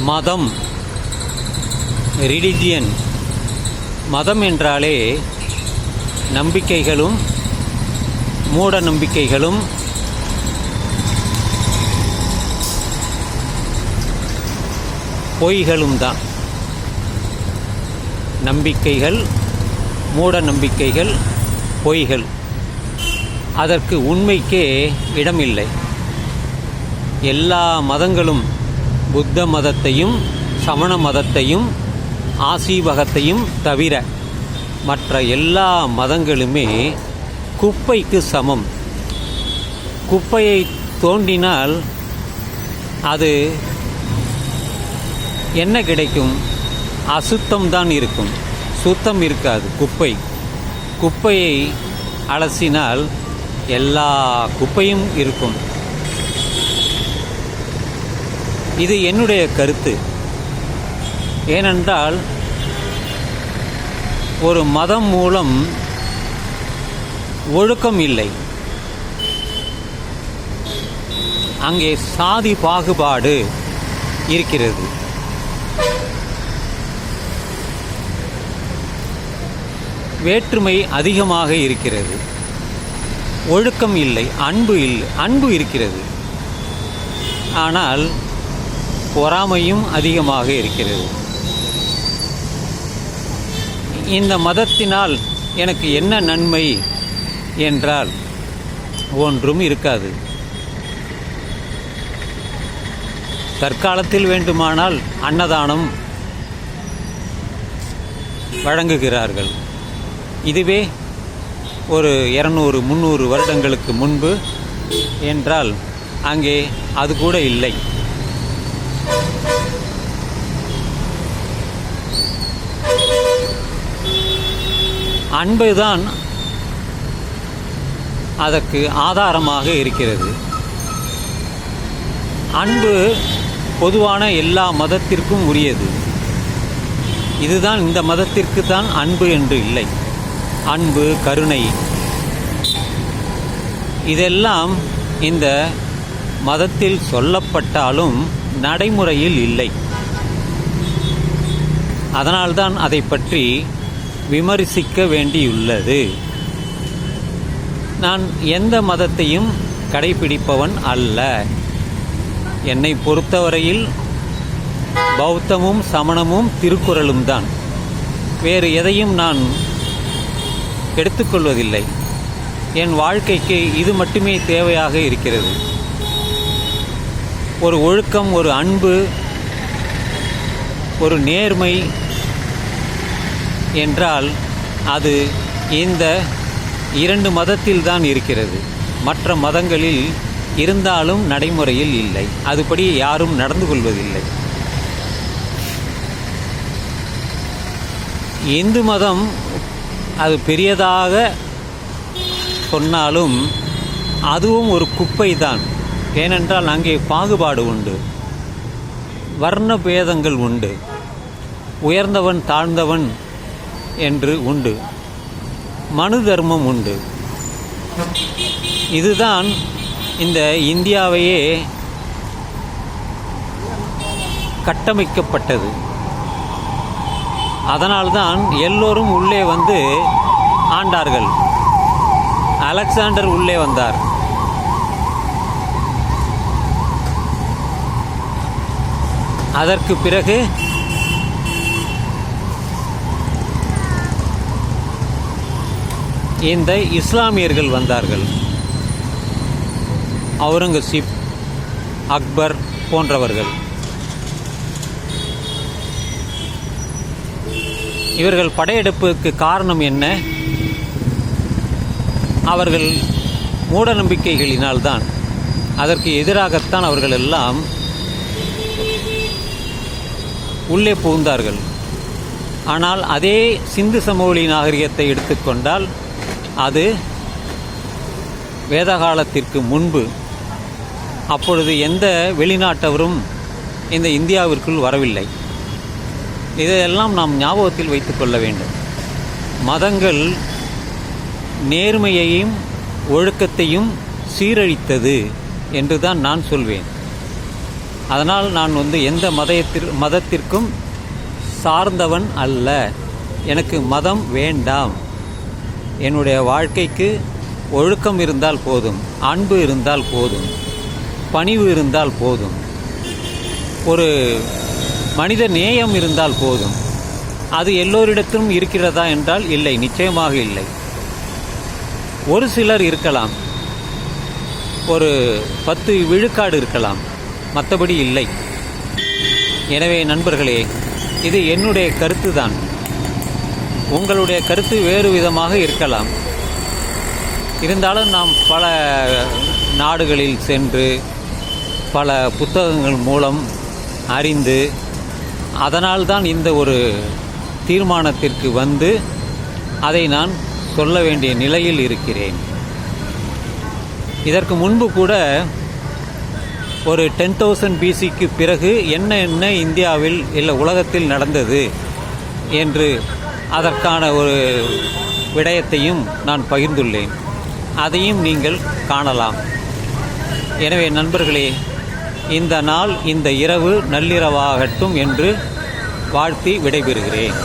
மதம். ரிலிஜியன் மதம் என்றாலே நம்பிக்கைகளும் மூட நம்பிக்கைகளும். பொய்களும் தான். நம்பிக்கைகள் மூட நம்பிக்கைகள் பொய்கள். அதற்கு உண்மைக்கே இடமில்லை. எல்லா மதங்களும் புத்த மதத்தையும் சமண மதத்தையும் ஆசீவகத்தையும் தவிர மற்ற எல்லா மதங்களுமே குப்பைக்கு சமம். குப்பையை தோண்டினால் அது என்ன கிடைக்கும்? அசுத்தம் தான் இருக்கும். சுத்தம் இருக்காது குப்பை. குப்பையை அலசினால் எல்லா குப்பையும் இருக்கும். இது என்னுடைய கருத்து. ஏனென்றால் ஒரு மதம் மூலம் ஒழுக்கம் இல்லை. அங்கே சாதி பாகுபாடு இருக்கிறது. வேற்றுமை அதிகமாக இருக்கிறது. ஒழுக்கம் இல்லை அன்பு இல்லை அன்பு இருக்கிறது. ஆனால் பொறாமையும் அதிகமாக இருக்கிறது. இந்த மதத்தினால் எனக்கு என்ன நன்மை என்றால் ஒன்றும் இருக்காது. தற்காலத்தில் வேண்டுமானால் அன்னதானம் வழங்குகிறார்கள். இதுவே ஒரு இரநூறு முந்நூறு வருடங்களுக்கு முன்பு என்றால் அங்கே அது கூட இல்லை. அன்புதான் அதற்கு ஆதாரமாக இருக்கிறது. அன்பு பொதுவான எல்லா மதத்திற்கும் உரியது. இதுதான் இந்த மதத்திற்கு தான் அன்பு என்று இல்லை. அன்பு கருணை. இதெல்லாம் இந்த மதத்தில் சொல்லப்பட்டாலும் நடைமுறையில் இல்லை. அதனால்தான் அதை பற்றி விமர்சிக்க வேண்டியுள்ளது. நான் எந்த மதத்தையும் கடைபிடிப்பவன் அல்ல. என்னை பொறுத்தவரையில் பௌத்தமும் சமணமும் திருக்குறளும் தான். வேறு எதையும் நான் எடுத்துக்கொள்வதில்லை. என் வாழ்க்கைக்கு இது மட்டுமே தேவையாக இருக்கிறது. ஒரு ஒழுக்கம் ஒரு அன்பு ஒரு நேர்மை என்றால் அது இந்த இரண்டு மதத்தில் தான் இருக்கிறது. மற்ற மதங்களில் இருந்தாலும் நடைமுறையில் இல்லை. அதுபடி யாரும் நடந்து கொள்வதில்லை. இந்து மதம் அது பெரியதாக சொன்னாலும் அதுவும் ஒரு குப்பை தான் ஏனென்றால் அங்கே பாகுபாடு உண்டு. வர்ண பேதங்கள் உண்டு. உயர்ந்தவன் தாழ்ந்தவன் என்று உண்டு. மனு தர்மம் உண்டு. இதுதான் இந்த இந்தியாவையே கட்டமைக்கப்பட்டது. அதனால்தான் எல்லோரும் உள்ளே வந்து ஆண்டார்கள். அலெக்சாண்டர் உள்ளே வந்தார். அதற்கு பிறகு இந்த இஸ்லாமியர்கள் வந்தார்கள். அவுரங்கசீப் அக்பர் போன்றவர்கள். இவர்கள் படையெடுப்புக்கு காரணம் என்ன? அவர்கள் மூட நம்பிக்கைகளினால்தான் அதற்கு எதிராகத்தான் அவர்கள் எல்லாம் உள்ளே புகுந்தார்கள். ஆனால் அதே சிந்து சமவெளி நாகரிகத்தை எடுத்துக்கொண்டால் அது வேதகாலத்திற்கு முன்பு அப்பொழுது எந்த வெளிநாட்டவரும் இந்த இந்தியாவிற்குள் வரவில்லை. இதையெல்லாம் நாம் ஞாபகத்தில் வைத்துக்கொள்ள வேண்டும். மதங்கள் நேர்மையையும் ஒழுக்கத்தையும் சீரழித்தது என்று தான் நான் சொல்வேன். அதனால் நான் வந்து எந்த மதத்திற் மதத்திற்கும் சார்ந்தவன் அல்ல. எனக்கு மதம் வேண்டாம். என்னுடைய வாழ்க்கைக்கு ஒழுக்கம் இருந்தால் போதும் அன்பு இருந்தால் போதும் பணிவு இருந்தால் போதும் ஒரு மனித நேயம் இருந்தால் போதும். அது எல்லோரிடத்திலும் இருக்கிறதா என்றால் இல்லை நிச்சயமாக இல்லை. ஒரு சிலர் இருக்கலாம். ஒரு பத்து விழுக்காடு இருக்கலாம். மற்றபடி இல்லை. எனவே நண்பர்களே இது என்னுடைய கருத்து தான் உங்களுடைய கருத்து வேறு விதமாக இருக்கலாம். இருந்தாலும் நாம் பல நாடுகளில் சென்று பல புத்தகங்கள் மூலம் அறிந்து அதனால் தான் இந்த ஒரு தீர்மானத்திற்கு வந்து அதை நான் சொல்ல வேண்டிய நிலையில் இருக்கிறேன். இதற்கு முன்பு கூட ஒரு டென் தௌசண்ட் பிசிக்கு பிறகு என்ன என்ன இந்தியாவில் இல்லை உலகத்தில் நடந்தது என்று அதற்கான ஒரு விடயத்தையும் நான் பகிர்ந்துள்ளேன். அதையும் நீங்கள் காணலாம். எனவே நண்பர்களே இந்த நாள் இந்த இரவு நள்ளிரவாகட்டும் என்று வாழ்த்தி விடைபெறுகிறேன்.